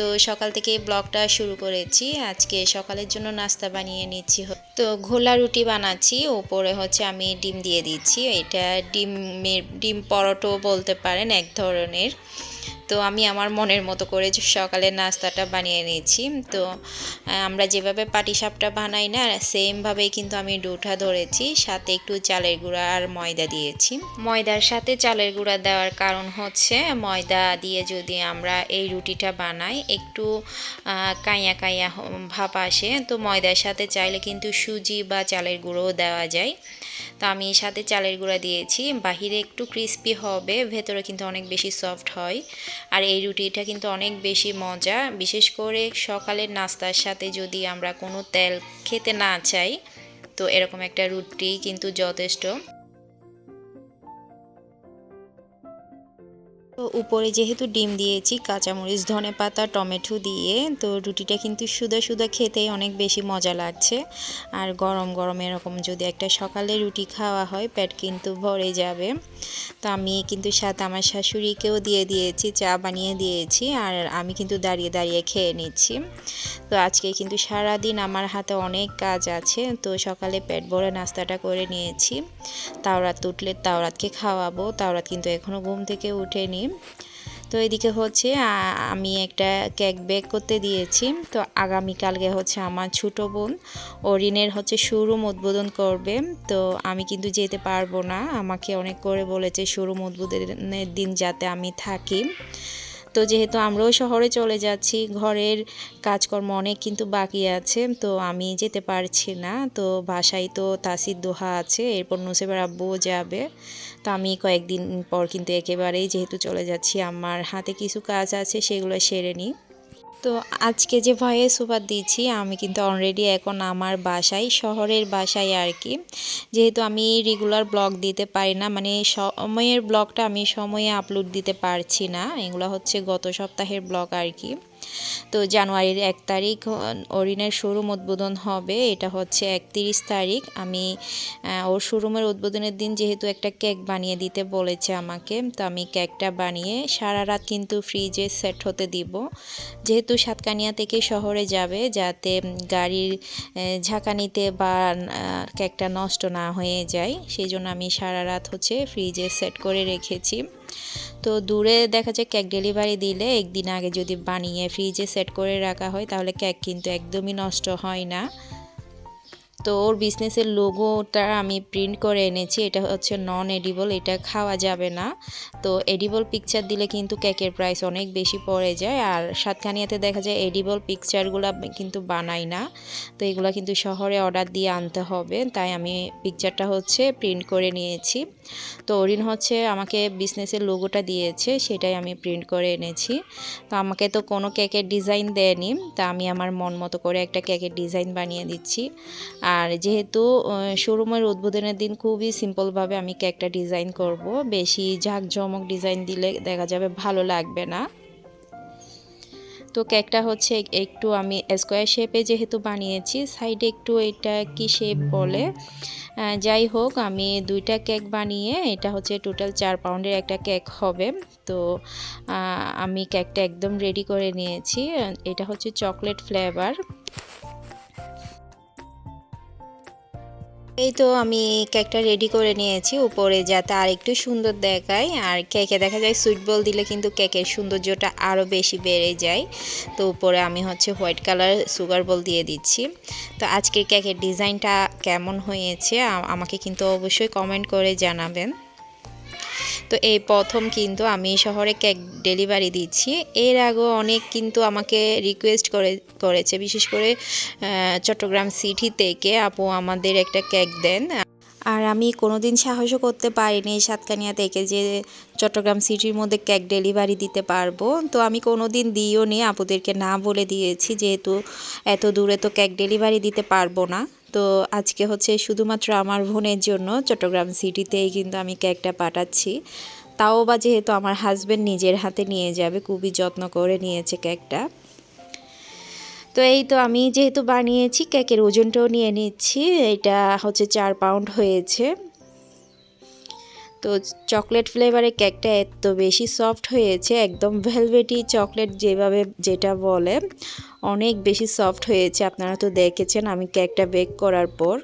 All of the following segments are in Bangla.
তো সকাল থেকে ব্লগটা শুরু করেছি। আজকে সকালের জন্য নাস্তা বানিয়ে নিচ্ছি তো ঘোলা রুটি বানাচ্ছি। ওপরে হচ্ছে আমি ডিম দিয়ে দিচ্ছি। এটা ডিম ডিম পরোটো বলতে পারেন, এক ধরনের। তো আমি আমার মনের মতো করে সকালের নাস্তাটা বানিয়ে নিয়েছি। তো আমরা যেভাবে পাটিসাপটা বানাই না, সেমভাবেই কিন্তু আমি ডুঠা ধরেছি। সাথে একটু চালের গুঁড়া আর ময়দা দিয়েছি। ময়দার সাথে চালের গুঁড়া দেওয়ার কারণ হচ্ছে, ময়দা দিয়ে যদি আমরা এই রুটিটা বানাই, একটু কাঁয়া কাঁয়া ভাপ আসে। তো ময়দার সাথে চাইলে কিন্তু সুজি বা চালের গুঁড়োও দেওয়া যায়। তো আমি সাথে চালের গুঁড়া দিয়েছি। বাহিরে একটু ক্রিস্পি হবে, ভেতরে কিন্তু অনেক বেশি সফট হয়। আর এই রুটিটা কিন্তু অনেক বেশি মজা। বিশেষ করে সকালের নাস্তার সাথে যদি আমরা কোনো তেল খেতে না চাই, তো এরকম একটা রুটি কিন্তু যথেষ্ট। তো উপরে যেহেতু ডিম দিয়েছি, কাঁচামরিচ, ধনে পাতা, টমেটো দিয়ে, তো রুটিটা কিন্তু সুদা সুদা খেতেই অনেক বেশি মজা লাগছে। আর গরম গরম এরকম যদি একটা সকালে রুটি খাওয়া হয়, পেট কিন্তু ভরে যাবে। তো আমি কিন্তু সাথে আমার শাশুড়িকেও দিয়ে দিয়েছি, চা বানিয়ে দিয়েছি, আর আমি কিন্তু দাঁড়িয়ে দাঁড়িয়ে খেয়ে নিচ্ছি। তো আজকে কিন্তু সারা দিন আমার হাতে অনেক কাজ আছে, তো সকালে পেট ভরে নাস্তাটা করে নিয়েছি। তাওরাত উঠলে তাওরাতকে খাওয়াবো, তাওরাত কিন্তু এখনও ঘুম থেকে উঠেনি। তো এদিকে হচ্ছে আমি একটা কেক বেক করতে দিয়েছি। তো আগামীকালকে হচ্ছে আমার ছোটো বোন, ও ঋণের হচ্ছে শোরুম উদ্বোধন করবে। তো আমি কিন্তু যেতে পারব না। আমাকে অনেক করে বলেছে শোরুম উদ্বোধনের দিন যাতে আমি থাকি। তো যেহেতু আমরাও শহরে চলে যাচ্ছি, ঘরের কাজকর্ম অনেক কিন্তু বাকি আছে, তো আমি যেতে পারছি না। তো বাসায় তো তাসির দোহা আছে, এরপর নুসেবার আব্বুও যাবে। তো আমি কয়েকদিন পর কিন্তু একেবারেই যেহেতু চলে যাচ্ছি, আমার হাতে কিছু কাজ আছে, সেগুলো সেরে নিই। তো আজকে যে ভয়েস ওভার দিচ্ছি আমি কিন্তু অলরেডি এখন আমার বাসায়, শহরের বাসায় আর কি। যেহেতু আমি রেগুলার ব্লগ দিতে পারি না মানে সময়ের ব্লগটা আমি সময়ে আপলোড দিতে পারছি না। এগুলো হচ্ছে গত সপ্তাহের ব্লগ আর কি। তো জানুয়ারির এক তারিখ অরিনের শোরুম উদ্বোধন হবে। এটা হচ্ছে একত্রিশ তারিখ। আমি ওর শোরুমের উদ্বোধনের দিন যেহেতু একটা কেক বানিয়ে দিতে বলেছে আমাকে, তো আমি কেকটা বানিয়ে সারা রাত কিন্তু ফ্রিজে সেট হতে দিব। যেহেতু সাতকানিয়া থেকে শহরে যাবে, যাতে গাড়ির ঝাঁকানিতে বা কেকটা নষ্ট না হয়ে যায়, সেই জন্য আমি সারা রাত হচ্ছে ফ্রিজে সেট করে রেখেছি। তো দূরে দেখা যায় কেক ডেলিভারি দিলে একদিন আগে যদি বানিয়ে ফ্রিজে সেট করে রাখা হয়, তাহলে কেক কিন্তু একদমই নষ্ট হয় না। তো ওর বিজনেসের লোগোটা আমি প্রিন্ট করে এনেছি। এটা হচ্ছে নন এডিবল এটা খাওয়া যাবে না। তো এডিবল পিকচার দিলে কিন্তু কেকের প্রাইস অনেক বেশি পড়ে যায়। আর সাতখানিয়াতে দেখা যায় এডিবল পিকচারগুলো কিন্তু বানাই না। তো এগুলো কিন্তু শহরে অর্ডার দিয়ে আনতে হবে। তাই আমি পিকচারটা হচ্ছে প্রিন্ট করে নিয়েছি। তো অরিন হচ্ছে আমাকে বিজনেসের লোগোটা দিয়েছে, সেটাই আমি প্রিন্ট করে এনেছি। তো আমাকে তো কোনো কেকের ডিজাইন দেয়নি। তা আমি আমার মন মতো করে একটা কেকের ডিজাইন বানিয়ে দিচ্ছি। আর যেহেতু শোরুমের উদ্বোধনের দিন খুবই সিম্পলভাবে আমি কেকটা ডিজাইন করব। বেশি ঝাঁকঝমক ডিজাইন দিলে দেখা যাবে ভালো লাগবে না। তো কেকটা হচ্ছে একটু আমি স্কোয়ার শেপে যেহেতু বানিয়েছি সাইডে একটু এটা কি শেপ বলে? যাই হোক, আমি দুইটা কেক বানিয়ে, এটা হচ্ছে টোটাল চার পাউন্ডের একটা কেক হবে। তো আমি কেকটা একদম রেডি করে নিয়েছি। এটা হচ্ছে চকলেট ফ্লেভার এই তো আমি কেকটা রেডি করে নিয়েছি। উপরে যাতে আর একটু সুন্দর দেখায়। আর কেকে দেখা যায় সুইট বল দিলে কিন্তু কেকের সৌন্দর্যটা আরও বেশি বেড়ে যায়। তো উপরে আমি হচ্ছে হোয়াইট কালার সুগার বল দিয়ে দিচ্ছি। তো আজকের কেকের ডিজাইনটা কেমন হয়েছে আমাকে কিন্তু অবশ্যই কমেন্ট করে জানাবেন। তো এই প্রথম কিন্তু আমি শহরে কেক ডেলিভারি দিচ্ছি। এর আগেও অনেক কিন্তু আমাকে রিকোয়েস্ট করে, করেছে। বিশেষ করে চট্টগ্রাম সিটি থেকে আপু আমাদের একটা কেক দেন। আর আমি কোনোদিন সাহসও করতে পারিনি সাতকানিয়া থেকে যে চট্টগ্রাম সিটির মধ্যে কেক ডেলিভারি দিতে পারব। তো আমি কোনো দিন দিইও নি আপুদেরকে না বলে দিয়েছি। যেহেতু এত দূরে তো কেক ডেলিভারি দিতে পারব না। তো আজকে হচ্ছে শুধুমাত্র আমার বোনের জন্য চট্টগ্রাম সিটিতেই কিন্তু আমি কেকটা পাঠাচ্ছি। তাও বা যেহেতু আমার হাজব্যান্ড নিজের হাতে নিয়ে যাবে, খুবই যত্ন করে নিয়েছে কেকটা। তো এই তো আমি যেহেতু বানিয়েছি, কেকের ওজনটাও নিয়ে নিচ্ছি, এটা হচ্ছে চার পাউন্ড হয়েছে। তো চকলেট ফ্লেভারের কেকটা এত বেশি সফট হয়েছে, একদম ভেলভেটি চকলেট যেভাবে যেটা বলে, অনেক বেশি সফট হয়েছে। আপনারা তো দেখেছেন আমি কেকটা বেক করার পর।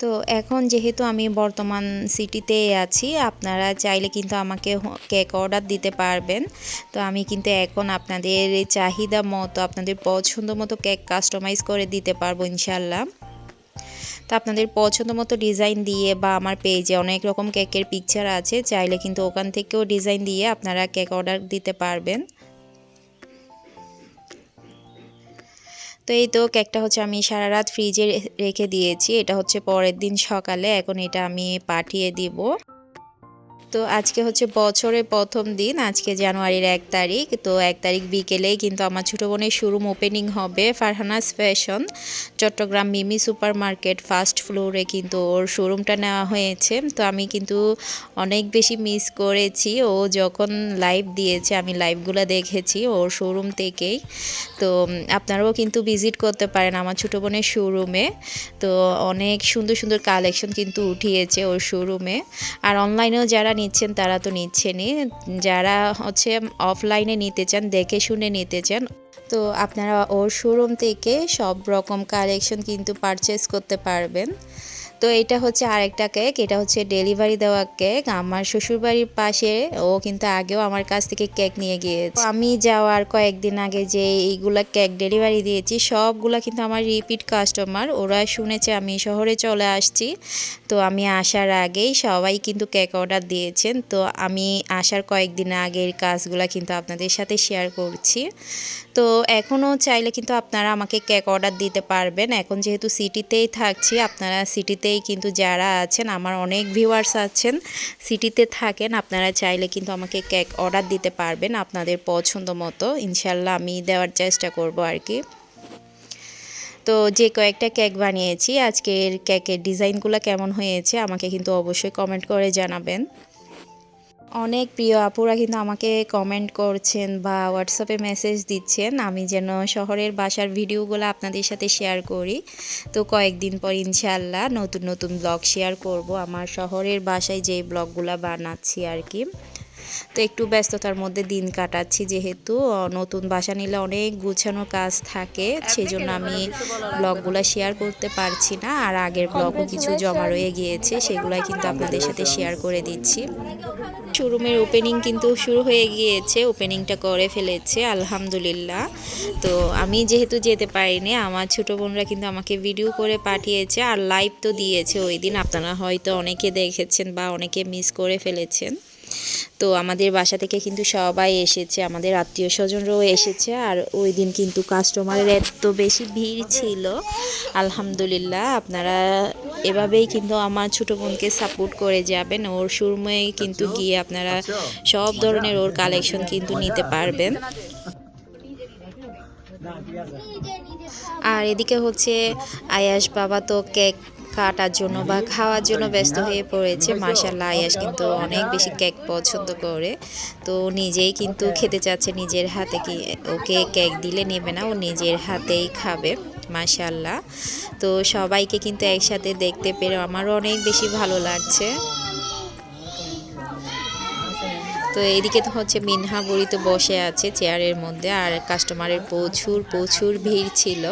তো এখন যেহেতু আমি বর্তমান সিটিতে আছি, আপনারা চাইলে কিন্তু আমাকে কেক অর্ডার দিতে পারবেন। তো আমি কিন্তু এখন আপনাদের চাহিদা মতো, আপনাদের পছন্দ মতো কেক কাস্টমাইজ করে দিতে পারব ইনশাল্লাহ তো আপনাদের পছন্দ মতো ডিজাইন দিয়ে বা আমার পেজে অনেক রকম কেকের পিকচার আছে, চাইলে কিন্তু ওখান থেকেও ডিজাইন দিয়ে আপনারা কেক অর্ডার দিতে পারবেন। তো এই তো কেকটা হচ্ছে আমি সারা রাত ফ্রিজে রেখে দিয়েছি, এটা হচ্ছে পরের দিন সকালে, এখন এটা আমি পাঠিয়ে দিব। তো আজকে হচ্ছে বছরের প্রথম দিন, আজকে জানুয়ারির এক তারিখ। তো এক তারিখ বিকেলেই কিন্তু আমার ছোটো বোনের শোরুম ওপেনিং হবে Farhana's fashion Chattogram Mimi super market first ফ্লোরে কিন্তু ওর শোরুমটা নেওয়া হয়েছে। তো আমি কিন্তু অনেক বেশি মিস করেছি। ও যখন লাইভ দিয়েছে, আমি লাইভগুলো দেখেছি ওর শোরুম থেকেই। তো আপনারাও কিন্তু ভিজিট করতে পারেন আমার ছোটো বোনের শোরুমে। তো অনেক সুন্দর সুন্দর কালেকশন কিন্তু উঠিয়েছে ওর শোরুমে। আর অনলাইনেও যারা নিচ্ছেন, তারা তো নিচ্ছেনই। যারা হচ্ছে অফলাইনে নিতে চান, দেখে শুনে নিতে চান, তো আপনারা ওর শোরুম থেকে সব রকম কালেকশন কিন্তু পারচেস করতে পারবেন। তো এটা হচ্ছে আরেকটা কেক, এটা হচ্ছে ডেলিভারি দেওয়া কেক। আমার শ্বশুরবাড়ির পাশে ও কিন্তু আগেও আমার কাছ থেকে কেক নিয়ে গিয়েছে। আমি যাওয়ার কয়েকদিন আগে যে এইগুলা কেক ডেলিভারি দিয়েছি, সবগুলা কিন্তু আমার রিপিট কাস্টমার। ওরা শুনেছে আমি শহরে চলে আসছি, তো আমি আসার আগেই সবাই কিন্তু কেক অর্ডার দিয়েছেন। তো আমি আসার কয়েকদিন আগের কাজগুলা কিন্তু আপনাদের সাথে শেয়ার করছি। তো এখনও চাইলে কিন্তু আপনারা আমাকে কেক অর্ডার দিতে পারবেন। এখন যেহেতু সিটিতেই থাকছি, আপনারা সিটিতেই কিন্তু যারা আছেন, আমার অনেক ভিউয়ার্স আছেন, সিটিতে থাকেন, আপনারা চাইলে কিন্তু আমাকে কেক অর্ডার দিতে পারবেন আপনাদের পছন্দ মতো। ইনশাল্লাহ আমি দেওয়ার চেষ্টা করব আর কি তো যে কয়েকটা কেক বানিয়েছি, আজকের কেকের ডিজাইনগুলো কেমন হয়েছে আমাকে কিন্তু অবশ্যই কমেন্ট করে জানাবেন। অনেক প্রিয় আপুরা কিন্তু আমাকে কমেন্ট করছেন বা হোয়াটসঅ্যাপে মেসেজ দিচ্ছেন আমি যেন শহরের বাসার ভিডিওগুলো আপনাদের সাথে শেয়ার করি। তো কয়েকদিন পর ইনশাল্লাহ নতুন নতুন ব্লগ শেয়ার করব। আমার শহরের বাসায় যে ব্লগগুলো বানাচ্ছি আর কি। তো একটু ব্যস্ততার মধ্যে দিন কাটাচ্ছি যেহেতু নতুন বাসা নিলে অনেক গুছানো কাজ থাকে সেই জন্য আমি ব্লগগুলো শেয়ার করতে পারছি না। আর আগের ব্লগও কিছু জমা রয়ে গিয়েছে সেগুলাই কিন্তু আপনাদের সাথে শেয়ার করে দিচ্ছি। শোরুমের ওপেনিং কিন্তু শুরু হয়ে গিয়েছে ওপেনিংটা করে ফেলেছে, আলহামদুলিল্লাহ। তো আমি যেহেতু যেতে পারিনি, আমার ছোটো বোনরা কিন্তু আমাকে ভিডিও করে পাঠিয়েছে আর লাইভ তো দিয়েছে ওই দিন। আপনারা হয়তো অনেকে দেখেছেন বা অনেকে মিস করে ফেলেছেন। তো আমাদের বাসা থেকে কিন্তু সবাই এসেছে, আমাদের আত্মীয় স্বজনরাও এসেছে আর ওই দিন কিন্তু কাস্টমারের এত বেশি ভিড় ছিল। আলহামদুলিল্লাহ, আপনারা এভাবেই কিন্তু আমার ছোটো বোনকে সাপোর্ট করে যাবেন। ওর সুরময় কিন্তু গিয়ে আপনারা সব ধরনের ওর কালেকশন কিন্তু নিতে পারবেন। আর এদিকে হচ্ছে আয়াস বাবা তো কেক কাটার জন্য বা খাওয়ার জন্য ব্যস্ত হয়ে পড়েছে। মাশাল্লাহ আয়াস কিন্তু অনেক বেশি কেক পছন্দ করে। তো নিজেই কিন্তু খেতে চাচ্ছে নিজের হাতে কি ওকে কেক দিলে নেবে না ও নিজের হাতেই খাবে। মাশাল্লাহ তো সবাইকে কিন্তু একসাথে দেখতে পেরে আমারও অনেক বেশি ভালো লাগছে। তো এদিকে তো হচ্ছে মিনহা বড়ি তো বসে আছে চেয়ারের মধ্যে আর কাস্টমারের প্রচুর প্রচুর ভিড় ছিল।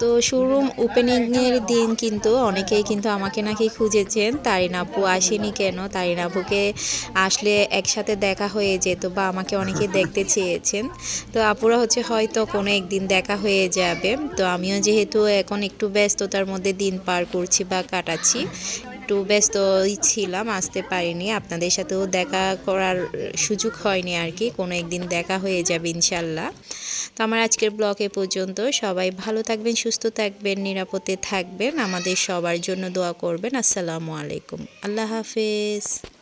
তো শোরুম ওপেনিংয়ের দিন কিন্তু অনেকেই কিন্তু আমাকে নাকি খুঁজেছেন। তারিন আপু আসেনি কেন? তারিন আপুকে আসলে একসাথে দেখা হয়ে যেত বা আমাকে অনেকে দেখতে চেয়েছেন। তো আপুরা হচ্ছে হয়তো কোনো একদিন দেখা হয়ে যাবে। তো আমিও যেহেতু এখন একটু ব্যস্ততার মধ্যে দিন পার করছি বা কাটাচ্ছি একটু ব্যস্ত ছিলাম, আসতে পারিনি। আপনাদের সাথেও দেখা করার সুযোগ হয়নি আর কি। কোনো একদিন দেখা হয়ে যাবে ইনশাল্লাহ। তো আমার আজকের ব্লগে পর্যন্ত। সবাই ভালো থাকবেন, সুস্থ থাকবেন, নিরাপদে থাকবেন। আমাদের সবার জন্য দোয়া করবেন। আসসালামু আলাইকুম। আল্লাহ হাফেজ।